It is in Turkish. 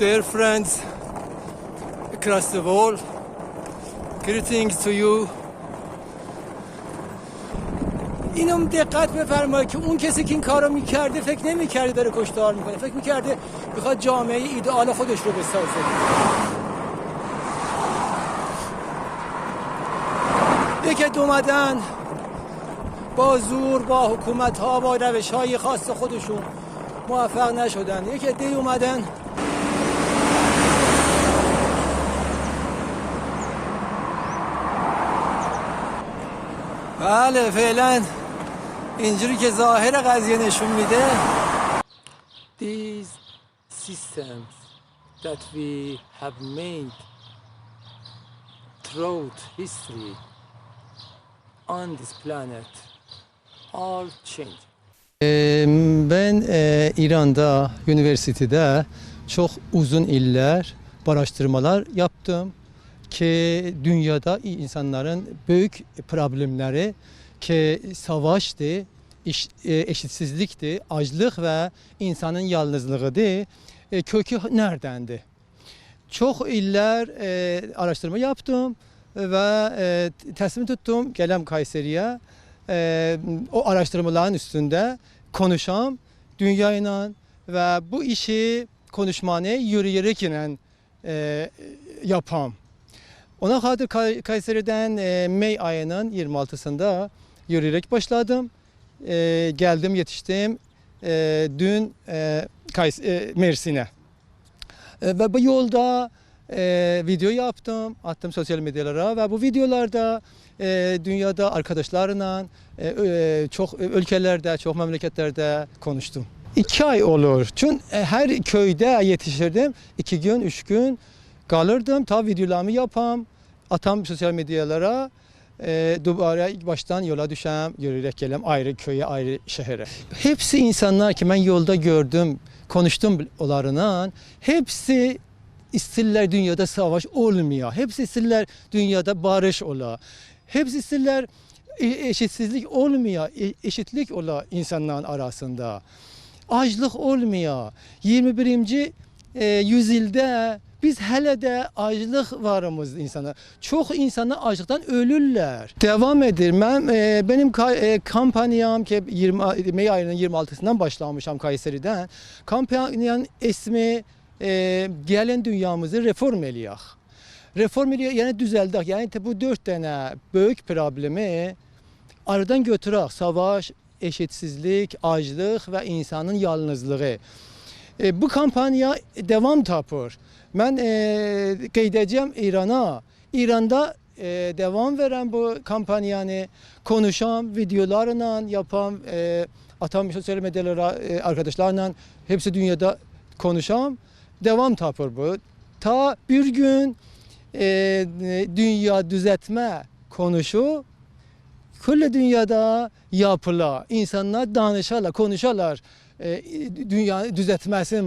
Dear friends across the world, greetings to you. اینم دقت بفرمایید که اون کسی که این کارو می‌کرده فکر نمی‌کرده داره کشتار می‌کنه فکر می‌کرده می‌خواد جامعه ایدئال خودش رو بسازه. یکی اومدن. با زور با حکومت ها با روش های خاص خودشون موفق نشدن. یک عده اومدن. Bale felen. İnciri ke zahire gaziye nişun mide. These systems that we have made throughout history on this planet are changing. Ben e, İran'da, üniversitede çok uzun iller araştırmalar yaptım ki dünyada insanların büyük problemleri ki savaştı, iş- e, eşitsizlikti, açlık ve insanın yalnızlığıydı. E, kökü neredendi? Çok iller e, araştırma yaptım ve e, teslim tuttum gelem Kayseri'ye. O araştırmaların üstünde konuşam dünyayla ve bu işi konuşmanı yürüyerek e, yapam. Ona kadar Kay- Kayseri'den e, May ayının 26'sında yürüyerek başladım. E, geldim yetiştim e, dün e, Kays- e, Mersin'e. E, Ve bu yolda e, video yaptım, attım sosyal medyalara ve bu videolarda e, dünyada arkadaşlarla e, çok ülkelerde, çok memleketlerde konuştum. İki ay olur. Çünkü e, her köyde yetişirdim. İki gün, üç gün kalırdım. Ta videolarımı yapam, atam sosyal medyalara. E, dubara ilk baştan yola düşem, yürüyerek gelem ayrı köye, ayrı şehre. Hepsi insanlar ki ben yolda gördüm, konuştum onlarla. Hepsi isterler dünyada savaş olmuyor. Hepsi isterler dünyada barış ola. Hepsi isterler e- eşitsizlik olmuyor. e- Eşitlik ola insanların arasında. Açlık olmuyor. 21. e, yüzyılda biz hələ də aclıq varımız insana. Çox insanlar aclıqdan ölürlər. Devam edir. Mən e, benim e, kampanyam ki 20 May ayının 26'sından başlamışam Kayseri'dən. Kampanyanın ismi e, gəlin dünyamızı reform eləyək. Reform eləyək, yəni düzəldək. Yəni bu 4 dənə böyük problemi aradan götürək. Savaş, eşitsizlik, aclıq və insanın yalnızlığı. E, bu kampanya devam tapır. Ben e, qeyd edeceğim İran'a. İran'da e, devam veren bu kampanyanı konuşan, videolarla yapan, e, atam sosyal medyalara e, arkadaşlarla hepsi dünyada konuşan devam tapır bu. Ta bir gün e, dünya düzeltme konuşu Kulle dünyada yapıla, insanlar danışarlar, konuşarlar. E, dünya düzəltməsini